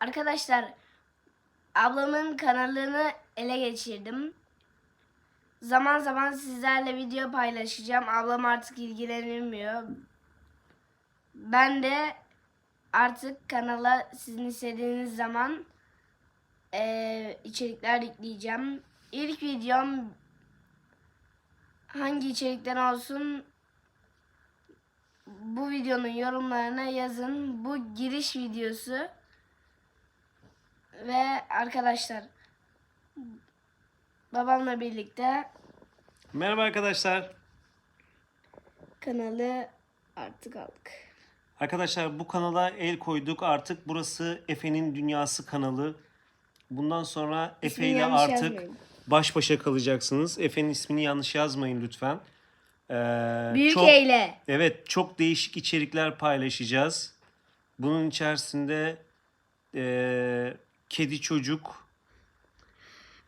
Arkadaşlar ablamın kanalını ele geçirdim. Zaman zaman sizlerle video paylaşacağım. Ablam artık ilgilenemiyor. Ben de artık kanala sizin istediğiniz zaman eee, içerikler yükleyeceğim. İlk videom hangi içerikten olsun bu videonun yorumlarına yazın. Bu giriş videosu. Ve arkadaşlar babamla birlikte Merhaba arkadaşlar. kanalı artık aldık. Arkadaşlar bu kanala el koyduk. Artık burası Efe'nin Dünyası kanalı. Bundan sonra Efe ile yanlış artık yazmayın. baş başa kalacaksınız. Efe'nin ismini yanlış yazmayın lütfen. Ee, Büyük çok, eyle. Evet çok değişik içerikler paylaşacağız. Bunun içerisinde ee, kedi çocuk,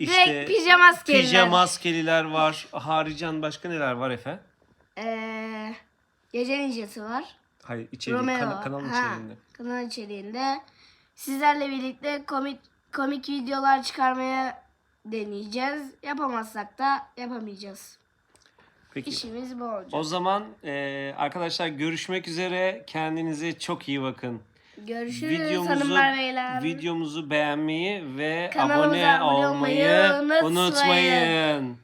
Ve pijama askeriler. pijama askeriler var. Harican başka neler var Efe? Ee, gece ninjası var. Hayır içeriği, Romeo. kana- kanalın Ha, içeriğinde. Kanal içeriğinde. Sizlerle birlikte komik komik videolar çıkarmaya deneyeceğiz. Yapamazsak da yapamayacağız. Peki. İşimiz bu olacak. O zaman e, arkadaşlar görüşmek üzere. Kendinize çok iyi bakın. Görüşürüz hanımlar beyler. videomuzu beğenmeyi ve Kanalımıza abone abone olmayı olmayı unutmayın. unutmayın.